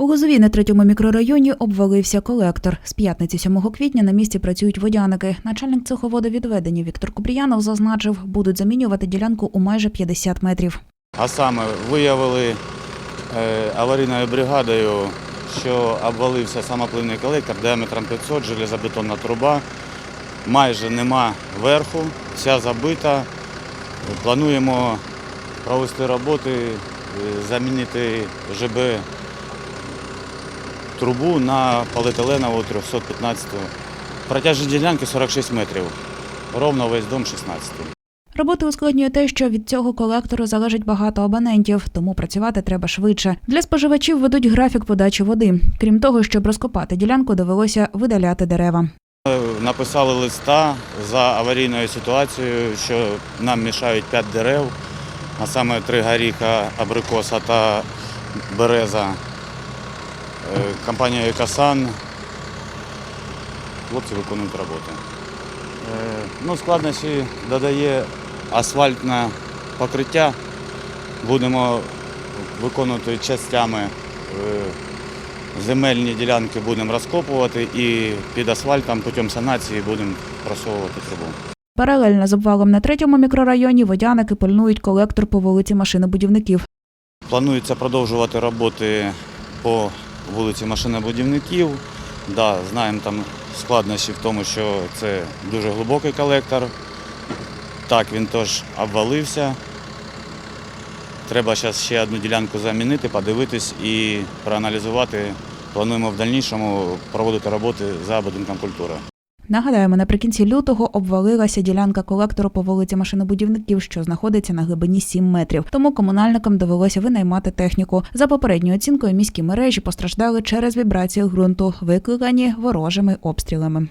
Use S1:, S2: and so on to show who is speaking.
S1: У Лозові на третьому мікрорайоні обвалився колектор. З п'ятниці 7 квітня на місці працюють водяники. Начальник цеховодовідведення Віктор Купріянов зазначив, будуть замінювати ділянку у майже 50 метрів.
S2: А саме виявили е, аварійною бригадою, що обвалився самопливний колектор діаметром 500, железобетонна труба. Майже нема верху, вся забита. Плануємо провести роботи, е, замінити ЖБ трубу на поліетиленову 315. Протяжність ділянки 46 метрів. Ровно весь дом 16.
S1: Роботи ускладнює те, що від цього колектору залежить багато абонентів, тому працювати треба швидше. Для споживачів ведуть графік подачі води. Крім того, щоб розкопати ділянку, довелося видаляти дерева.
S2: Написали листа за аварійною ситуацією, що нам мішають 5 дерев, а саме три горіха, абрикоса та береза. Е, Компанія Екосан. Хлопці виконують роботи. Е, Ну, складності додає асфальтне покриття. Будемо виконувати частями е, земельні ділянки будемо розкопувати і під асфальтом путем санації будемо просовувати трубу.
S1: Паралельно з обвалом на третьому мікрорайоні водяники пильнують колектор по вулиці машинобудівників.
S2: Планується продовжувати роботи по вулиці машинобудівників. Да, знаємо там складнощі в тому, що це дуже глибокий колектор. Так, він теж обвалився. Треба зараз ще одну ділянку замінити, подивитись і проаналізувати. Плануємо в дальнішому проводити роботи за будинком культури.
S1: Нагадаємо, наприкінці лютого обвалилася ділянка колектору по вулиці машинобудівників, що знаходиться на глибині 7 метрів. Тому комунальникам довелося винаймати техніку. За попередньою оцінкою, міські мережі постраждали через вібрації ґрунту, викликані ворожими обстрілами.